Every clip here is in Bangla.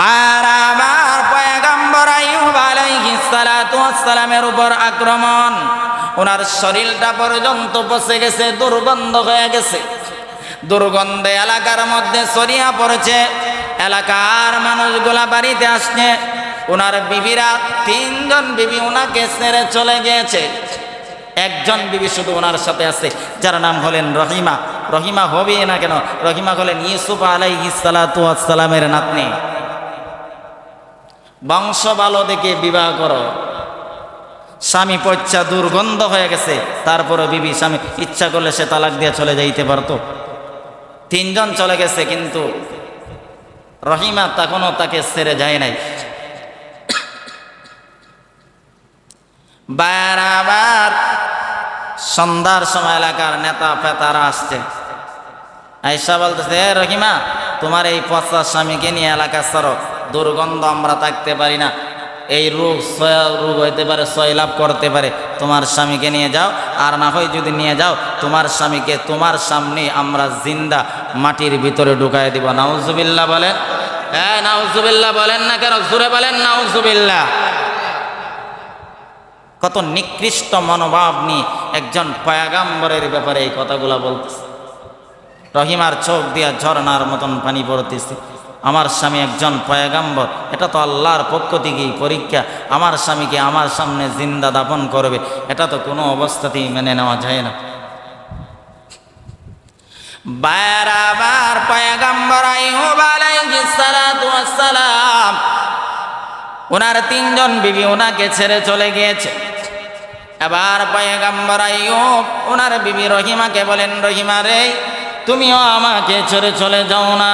বারবার পয়গম্বর আইয়ুব আলাইহিস সালাতু ওয়াস সালামের উপর আক্রমণ। ওনার শরীরটা পর্যন্ত পচে গেছে, দুর্গন্ধ হয়ে গেছে। দুর্গন্ধে এলাকার মধ্যে ছড়িয়ে পড়েছে। এলাকার মানুষগুলা বাড়িতে আসছে। ওনার বিবিরা তিনজন বিবি ওনাকে ছেড়ে চলে গিয়েছে। একজন বিবি শুধু ওনার সাথে আছে, যার নাম হলেন রহিমা। রহিমা হবে না কেন? রহিমা হলেন ইউসুফ আলাইহিসালামের নাতনি। বংশ ভালো দেখে বিবাহ করো। স্বামী পচ্চা দুর্গন্ধ হয়ে গেছে তারপরে বিবি স্বামী, ইচ্ছা করলে সে তালাক দিয়ে চলে যাইতে পারতো। তিনজন চলে গেছে, কিন্তু রহিমা তখনও তাকে ছেড়ে যায় নাই। বারবার সন্ধ্যার সময় এলাকার নেতা ফেতারা আসছে। আইসা বলতেছে, "এ রহিমা, তোমার এই পচা স্বামীকে নিয়ে এলাকা সরো দুর্গন্ধ আমরা থাকতে পারি না। এই রোগ রোগ হইতে পারে, সয়লাভ করতে পারে। তোমার স্বামীকে নিয়ে যাও, আর না হয় যদি নিয়ে যাও, তোমার স্বামীকে তোমার সামনে আমরা জিন্দা মাটির ভিতরে ঢুকাই দিব। নাউজুবিল্লাহ বলেন। হ্যাঁ নাউজুবিল্লাহ বলেন না কেন? জুড়ে বলেন, নাউজুবিল্লাহ। কত নিকৃষ্ট মনোভাব নিয়ে একজন পয়াগাম্বরের ব্যাপারে এই কথাগুলা বলতেছে। রহিমার চোখ দিয়া ঝর্ণার মতন পানি পড়তেছে। আমার স্বামী একজন পয়াগাম্বর, এটা তো আল্লাহর পক্ষ থেকেই পরীক্ষা, আমার স্বামীকে আমার সামনে জিন্দা দাপন করবে, এটা তো কোনো অবস্থাতেই মেনে নেওয়া যায় না। বারবার পয়াগাম্বর আইয়ুব আলাইহিস সালাতু সালাম ওনার তিনজন বিবি ওনাকে ছেড়ে চলে গিয়েছে। এবার পয়গাম্বর আইয়ুব ওনার বিবি রহিমাকে বলেন, রহিমা রে তুমিও আমাকে ছেড়ে চলে যাও না।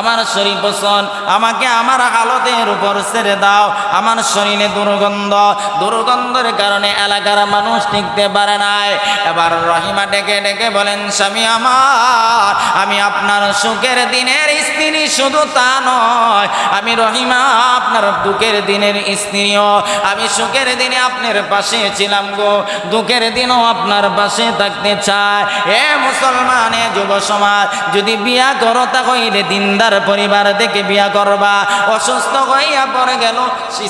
আমার শরীর পোষণ, আমাকে আমার হালতের উপর ছেড়ে দাও। আমার শরীরে দুর্গন্ধ, দুর্গন্ধের কারণে এলাকার মানুষ টিকতে পারে নাই। এবার রহিমা ডেকে ডেকে বলেন, স্বামী আমার আমি আপনার সুখের দিনের স্ত্রী শুধু তা নয়, আমি রহিমা আপনার দুঃখের দিনের স্ত্রীও। আমি সুখের দিনে আপনার পাশে ছিলাম গো, দুঃখের দিনও আপনার পাশে থাকতে চাই। এ মুসলমানে যুব সমাজ, যদি বিয়া করো তা হইলে দিনদার পরিবার থেকে বিয়া করবা। অসুস্থ হইয়া পড়ে গেল,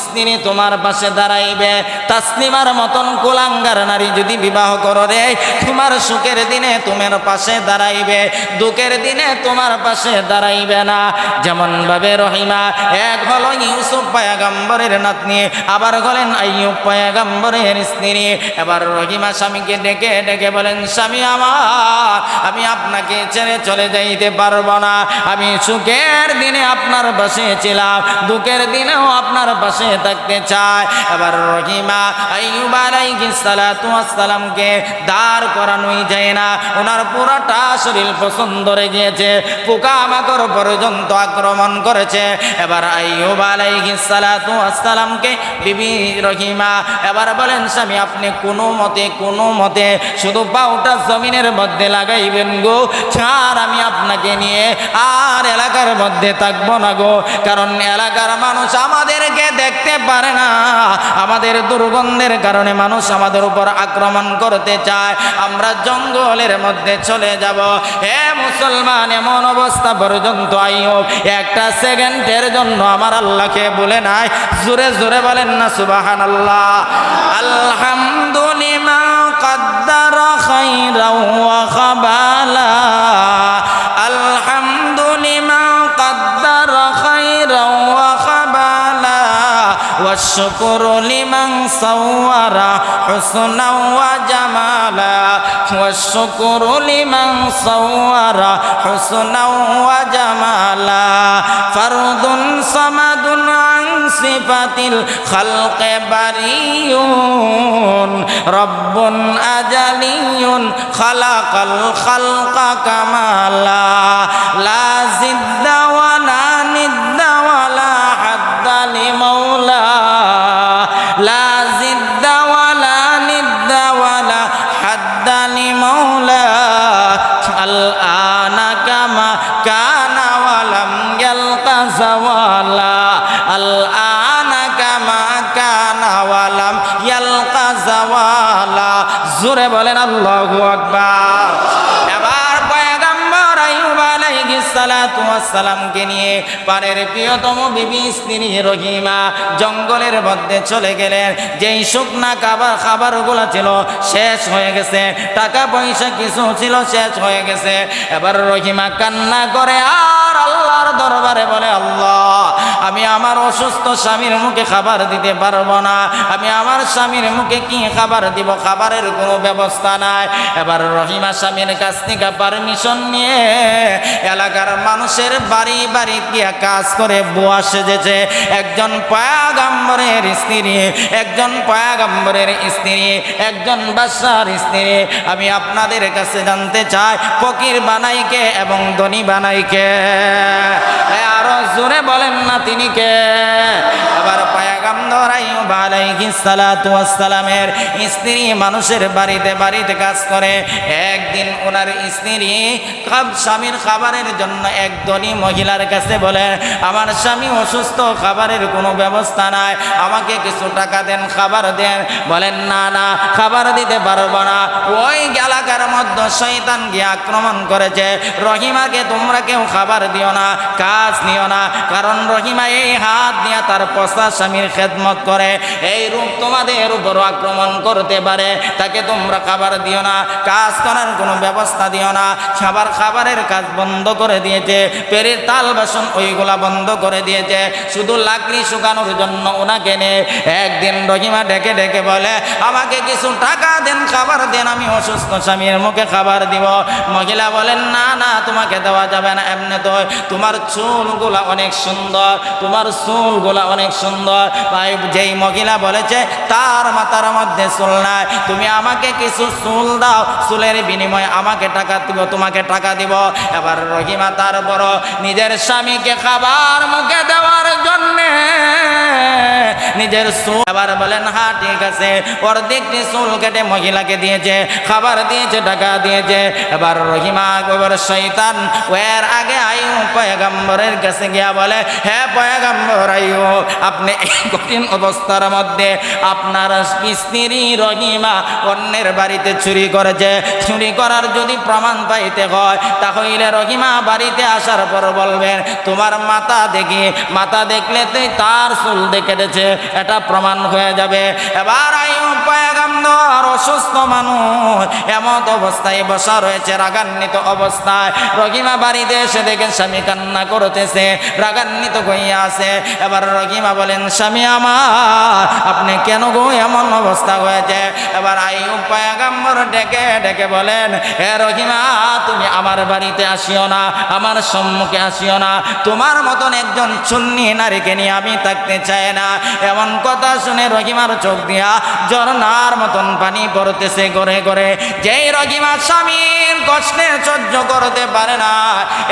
স্ত্রী তোমার পাশে দাঁড়াইবে। তাসলিমার মতন কুলাঙ্গার নারী যদি বিবাহ করো রে, তোমার সুখের দিনে তোমার পাশে দাঁড়াইবে। দুঃখের দিনে তোমার পাশে দাঁড়াইবে না। যেমন ভাবে রহিমা, এক হলো ইউসুফ পায়াগাম্বরের নাতনি, আবার হলেন আইয়ুব পায়াগাম্বরের স্ত্রী। এবার রহিমা স্বামীকে ডেকে ডেকে বলেন, স্বামী আমার, আমি আপনাকে ছেড়ে চলে যাইতে পারব না। আমি সুখের দিনে আপনার পাশে ছিলাম, দুঃখের দিনেও আপনার পাশে থাকতে চাই। এবার রহিমা আইয়ুব আলাইহিস সালাতু ওয়াস সালামকে দাঁড় করানোই যায় না। ওনার পুরাটা শরীর পছন্দ ধরে গিয়েছে, পোকা মাকড় পর্যন্ত আক্রমণ করেছে। এবার আইয়ুব আলাইহিস সালাতু ওয়াস সালামকে বিবি রহিমা এবার বলেন, স্বামী, আপনি কোনো মতে কোনো মতে শুধু পাউটা জমিনের মধ্যে লাগাইবেন গো। ছাড়, আমি আপনাকে নিয়ে আর এলাকার মধ্যে থাকব না গো। কারণ এলাকার মানুষ আমাদেরকে দেখতে পারে না। আমাদের দুর্গন্ধের কারণে মানুষ আমাদের উপর আক্রমণ করতে চায়। আমরা জঙ্গলের মধ্যে চলে যাব। হে মুসলমান এমন অবস্থা পর্যন্ত আইও একটা সেকেন্ডের জন্য আমার আল্লাহকে বলে নাই জোরে জোরে বলেন না সুবাহান আল্লাহ আলহামদুলিল্লাহ قدر خيرا وخبالا الحمد لمن قدر خيرا وخبالا والشكر لمن صور حسنا وجمالا والشكر لمن صور حسنا وجمالا. فرد صمد عن صفة الخلق بريء. رب أجلي خلق الخلق كمالا. لا زد তাওয়ালা জোরে বলেন আল্লাহু আকবার। এবার পয়গম্বর আইয়ুব আলাইহিস সালাতু ওয়াস সালাম কে নিয়ে পারের প্রিয়তম বিবি স্ত্রী রহিমা জঙ্গলের মধ্যে চলে গেলেন। যেই শুকনা খাবার খাবারগুলো ছিল শেষ হয়ে গেছে, টাকা পয়সা কিছু ছিল শেষ হয়ে গেছে। এবার রহিমা কান্না করে, আর আল্লাহর দরবারে আমি আমার অসুস্থ স্বামীর মুখে খাবার দিতে পারব না। আমি আমার স্বামীর মুখে কি খাবার দিব? খাবারের কোনো ব্যবস্থা নাই। এবার রহিমা স্বামীর কাছ থেকে পারমিশন নিয়ে এলাকার মানুষের বাড়ি বাড়ি গিয়ে কাজ করে বুয়া সেজেছে। একজন পায়াগাম্বরের স্ত্রী, একজন পায়াগাম্বরের স্ত্রী, একজন বাসার স্ত্রী। আমি আপনাদের কাছে জানতে চাই, ফকির বানাইকে এবং ধনী বানাইকে। জোরে বলেন না তিনি কে? আবার পায়াগাম আইয়ুব আলাইহিস সালাতু ওয়াস সালামের স্ত্রী মানুষের বাড়িতে বাড়িতে কাজ করে। একদিন ওনার স্ত্রী স্বামীর খাবারের জন্য এক ধনী মহিলার কাছে বলে, আমার স্বামী অসুস্থ, খাবারের কোনো ব্যবস্থা নাই, আমাকে কিছু টাকা দেন, খাবার দেন। বলেন, না না, খাবার দিতে পারব না। ওই এলাকার মধ্যে শয়তান গিয়ে আক্রমণ করেছে। রহিমাকে তোমরা কেউ খাবার দিও না, কাজ নিও না, কারণ রহিমা এই হাত দিয়ে তার পশা স্বামীর খেদমত করে। এই রূপ তোমাদের উপর আক্রমণ করতে পারে। তাকে তোমরা খাবার দিও না, কাজ করার কোনো ব্যবস্থা দিও না। খাবার খাবারের কাজ বন্ধ করে দিয়েছে পেরের তাল বাসন ওইগুলা বন্ধ করে দিয়েছে। শুধু লাকড়ি শুকানোর জন্য ওনাকে নে। একদিন রহিমা ডেকে ডেকে বলে, আমাকে কিছু টাকা দেন, খাবার দেন, আমি অসুস্থ স্বামীর মুখে খাবার দিব। মহিলা বলেন, না না, তোমাকে দেওয়া যাবে না, এমনি তো। তোমার চুলগুলা অনেক সুন্দর, তোমার চুলগুলা অনেক সুন্দর। যেই মহিলা বলেছে, তার মাথার মধ্যে চুল নাই, তুমি আমাকে কিছু চুল দাও। চুলের বিনিময়ে আমাকে টাকা দিব, তোমাকে টাকা দিব। এবার রহিমা তার বড় নিজের স্বামীকে খাবার মুখে দেওয়ার জন্যে নিজের চুল এবার বলেন হ্যাঁ ঠিক আছে। অর্ধেকটি চুল কেটে মহিলাকে দিয়েছে, খাবার দিয়েছে, টাকা দিয়েছে। এবার রহিমা এবার শৈতান ওর আগে আয়ু পয়গাম্বরের কাছে গিয়া বলে হ্যাঁ পয়গাম্বর আয়ু, আপনি এই কঠিন অবস্থার মধ্যে আপনার স্ত্রী রহিমা অন্যের বাড়িতে চুরি করেছে। চুরি করার যদি প্রমাণ পাইতে হয় তাহলে রহিমা বাড়িতে আসার পর বলবেন, তোমার মাথা দেখি মাথা দেখলে তো তার চুল দেখে কেটেছে। এটা প্রমাণ হয়ে যাবে। এবার আয়ু পয়গাম্বর অসুস্থ মানুষ। এমত অবস্থায় বসা রয়েছে, রাগান্বিত অবস্থায়। রহিমা বাড়িতে এসে দেখেন স্বামী কান্না করতেছে, রাগান্বিত হইয়া আছে। এবার রহিমা বলেন, স্বামী আমার, আপনি কেন গো এমন অবস্থা হয়েছে? এবার আয়ু পয়গাম্বর ডেকে ডেকে বলেন, হে রহিমা, তুমি আমার বাড়িতে আসিও না, আমার সম্মুখে আসিও না। তোমার মতন একজন চুন্নি নারীকে নিয়ে আমি থাকতে চাই না। এমন কথা শুনে রহিমার চোখ দিয়া ঝর্ণার মতন পানি পড়তেছে করে করে যেই রহিমা স্বামীর কষ্টে সহ্য করতে পারে না,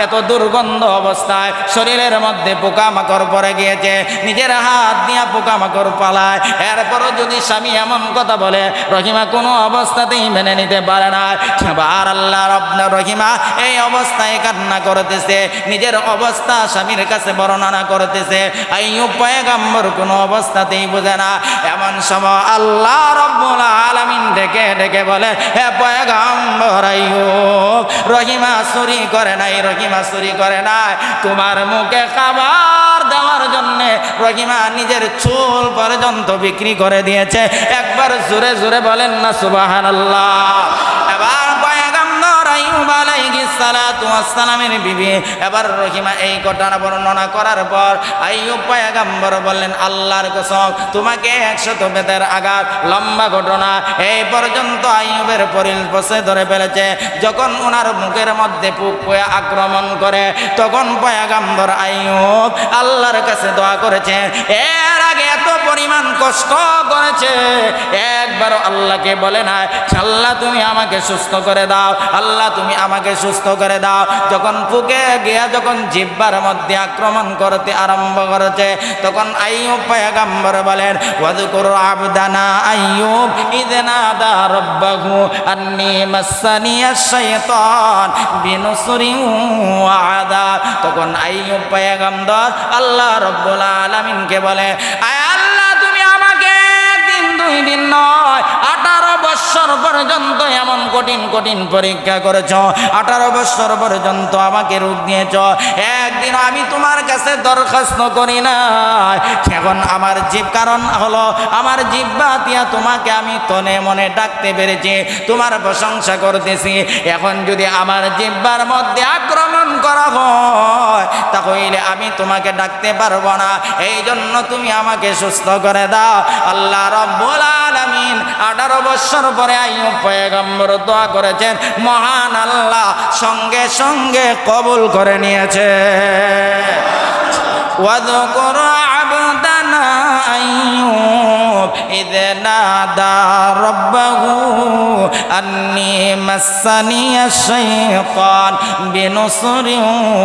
এত দুর্গন্ধ অবস্থায় শরীরের মধ্যে পোকামাকড় পড়ে গিয়েছে, নিজের হাত দিয়া পোকামাকড় পালায়। এরপরও যদি স্বামী এমন কথা বলে, রহিমা কোনো অবস্থাতেই মেনে নিতে পারে না। আর আল্লাহ রহিমা এই অবস্থায় কান্না করতেছে, নিজের অবস্থা স্বামীর কাছে বর্ণনা করতেছে। আইয়ুব পয়গাম্বর কোনো অবস্থাতেই বোঝে না। এমন সময় আল্লাহ রব্বুল আলামিন ডেকে ডেকে বলে, হে পয়গাম্বর আইয়ুব রহিমা চুরি করে নাই, রহিমা চুরি করে নাই। তোমার মুখে খাবার দেওয়ার জন্য রহিমা নিজের চুল পর্যন্ত বিক্রি করে দিয়েছে। একবার জোরে জোরে বলেন না পয়গাম্বর আইয়ুব আলাইহিস সালাতু বিবি। এবার রহিমা এই ঘটনা বর্ণনা করার পর আইয়ুব বললেন, আল্লাহর কসম, তোমাকে একশত বেদের আঘাত, লম্বা ঘটনা। এই পর্যন্ত আইয়ুবের পরিল পথে ধরে ফেলেছে। যখন ওনার মুখের মধ্যে পুক পয়া আক্রমণ করে, তখন পয়াগাম্বর আইয়ুব আল্লাহর কাছে দোয়া করেছে এর আগে কষ্ট করেছে। একবার আল্লাহকে বলে না আল্লাহ তুমি আমাকে সুস্থ করে দাও, আল্লাহ তুমি আমাকে সুস্থ করে দাও। যখন ফুকে গিয়া যখন জিব্বার মধ্যে আক্রমণ করতে আরম্ভ করেছে, তখন আইয়ুব পয়গাম্বর বলেন ওয়াদকুর আবদানা আইয়ুব ইদনা দা রব্বাহু আন্নি মাসানিয়াশ শাইতান বিনুসরি আযাব তখন আইয়ুব পয়গাম্বর আল্লাহ রব্বুল আলামিনকে বলে, আয় দুই নয়, আঠারো বৎসর পর্যন্ত এমন কঠিন কঠিন পরীক্ষা করেছ। আঠারো বৎসর পর্যন্ত আমাকে রোগ দিয়েছ। একদিন আমি তোমার কাছে দরখাস্ত করি না এখন আমার জীব কারণ হলো, আমার জিব্বা দিয়া তোমাকে আমি তনে মনে ডাকতে পেরেছি, তোমার প্রশংসা করতেছি। এখন যদি আমার জিব্বার মধ্যে আক্রমণ করা হয়, তাহলে আমি তোমাকে ডাকতে পারব না। এই জন্য তুমি আমাকে সুস্থ করে দাও। আল্লাহ রব্বুল আলামিন আঠারো বছর পরে আইয়ুব পয়গম্বর দোয়া করেছেন, মহান আল্লাহ সঙ্গে সঙ্গে কবুল করে নিয়েছে। ওয়াদু أن إذ نادى ربه أني مسني الشيطان بنصر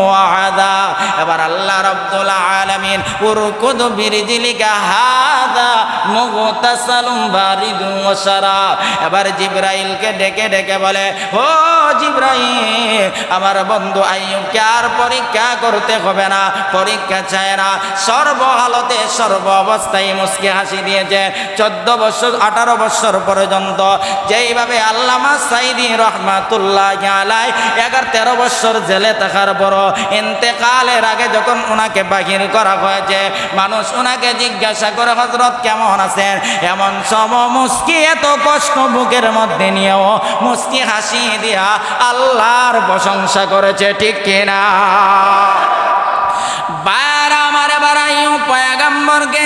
وعذاب এবার আল্লাহ রব্দুল আলামিন উরকুদ বিরজিলিকা হাদা মুগতাসালুম বারিদুম ওয়া শারাব এবার জিব্রাইলকে ডেকে ডেকে বলে ও জিব্রাইল আমার বন্ধু আইয়ুবকে আর পরীক্ষা করতে হবে না পরীক্ষা চায় না সর্বহালতে সর্ব অবস্থায় মুসকে হাসি দিয়েছে চোদ্দ বছর, আঠারো বছর পর্যন্ত। যেইভাবে আল্লামা সাইদি রহমাতুল্লাহ এগারো, তেরো বছর জেলে থাকার পর ইন্তেকালের আগে যখন ওনাকে বাহির করা হয়েছে, মানুষ ওনাকে জিজ্ঞাসা করে হজরত কেমন আছেন? এমন সম মুস্কি এত কষ্ট বুকের মধ্যে নিয়েও মুস্কি হাসি দিয়া আল্লাহর প্রশংসা করেছে, ঠিক কিনা? বাইরা আমারে বাড়াইও পয়াগাম্বরকে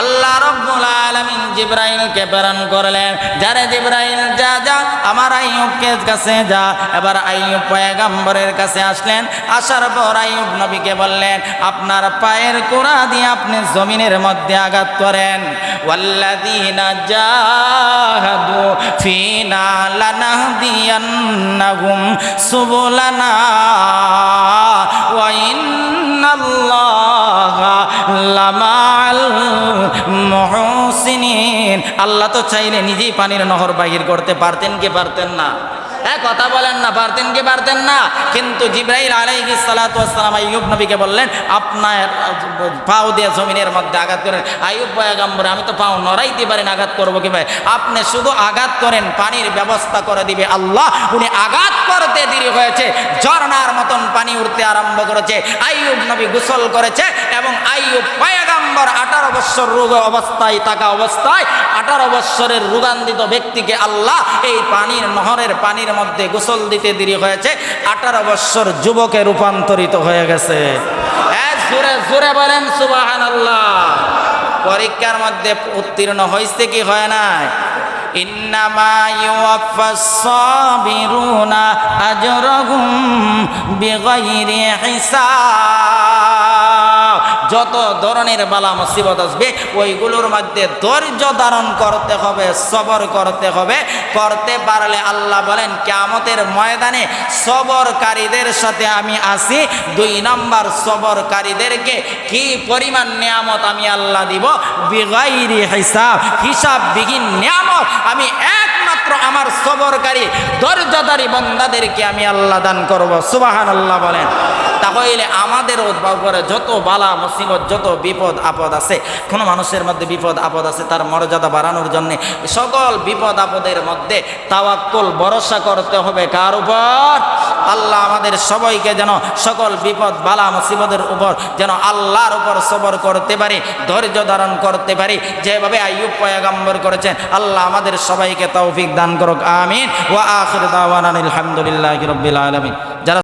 আল্লাহ রব্বুল আলামিন জিব্রাইলকে প্রেরণ করলেন। যারে জিব্রাইল, যা যা, আমার আইয়ুবকে কাছে যা। এবার আইয়ুব পয়গাম্বরের কাছে আসলেন। আসার পর আইয়ুব নবীকে বললেন, আপনার পায়ের কোড়া দিয়ে আপনি জমিনের মধ্যে আঘাত করেন। ওয়াল্লাযীনা জাহাদু ফিনা লানাহদিয়ান্নাহুম সুবুলানা ওয়া ইন্নাল্লাহা লামাআল মুহসিনিন। আল্লাহ তো চাইলে নিজেই পানির নহর বাহির করতে পারতেন কি পারতেন না? হ্যাঁ কথা বলেন না, পারতেন কি পারতেন না? কিন্তু জিব্রাইল আলাইহি সালাতাম আইয়ুব নবীকে বললেন, আপনার পাও দিয়ে জমিনের মধ্যে আঘাত করেন। আইয়ুব পয়গাম্বর, আমি তো পাও নড়াইতে পারেন আঘাত করব কি ভাই আপনি শুধু আঘাত করেন, পানির ব্যবস্থা করে দিবে আল্লাহ। উনি আঘাত করতে দেরি হয়েছে, ঝর্ণার মতন পানি উঠতে আরম্ভ করেছে। আইয়ুব নবী গোসল করেছে এবং আইয়ুব পয়গাম্বর আঠারো বছর রোগ অবস্থায়, থাকা অবস্থায় আঠারো বছরের রোগান্বিত ব্যক্তিকে আল্লাহ এই পানির নহরের পানির মধ্যে গোসল দিতে দেরি হয়েছে, আঠারো বছর যুবকে রূপান্তরিত হয়ে গেছে। পরীক্ষার মধ্যে উত্তীর্ণ হয়েছে কি হয় নাই? ইন্নামা ইউওয়াফাস সাবিরুনা বিগাইরি হিসাব। যত ধরনের বালা মুসিবত আসবে, ওইগুলোর মধ্যে ধৈর্য ধারণ করতে হবে, সবর করতে হবে। করতে পারলে আল্লাহ বলেন, কেয়ামতের ময়দানে সবরকারীদের সাথে আমি আসি দুই নম্বর, সবরকারীদেরকে কি পরিমাণ নিয়ামত আমি আল্লাহ দিব? বিগাইরি হিসাব, হিসাববিহীন নিয়ামত আমি একমাত্র আমার সবরকারী ধৈর্যধারী বন্দাদেরকে আমি আল্লাহ দান করব। সুবাহান আল্লাহ বলেন। তাহলে আমাদের উপরে যত বালা, মুসিবত, যত বিপদ, আপদ আছে, কোনো মানুষের মধ্যে বিপদ, আপদ আছে, তার মর্যাদা বাড়ানোর জন্য সকল বিপদ, আপদের মধ্যে তাওয়াক্কুল, ভরসা করতে হবে কার উপর? আল্লাহ আমাদের সবাইকে যেন সকল বিপদ, বালা, মুসিবতের উপর যেন আল্লাহর উপর সবর করতে পারি, ধৈর্য ধারণ করতে পারি। যেভাবে আইয়ুব পয়াগম্বর করেছেন, আল্লাহ আমাদের সবাইকে তৌফিক দান করুক, আমিন। ও আখির দাওয়ান আলহামদুলিল্লাহ রাব্বিল আলমিন। যারা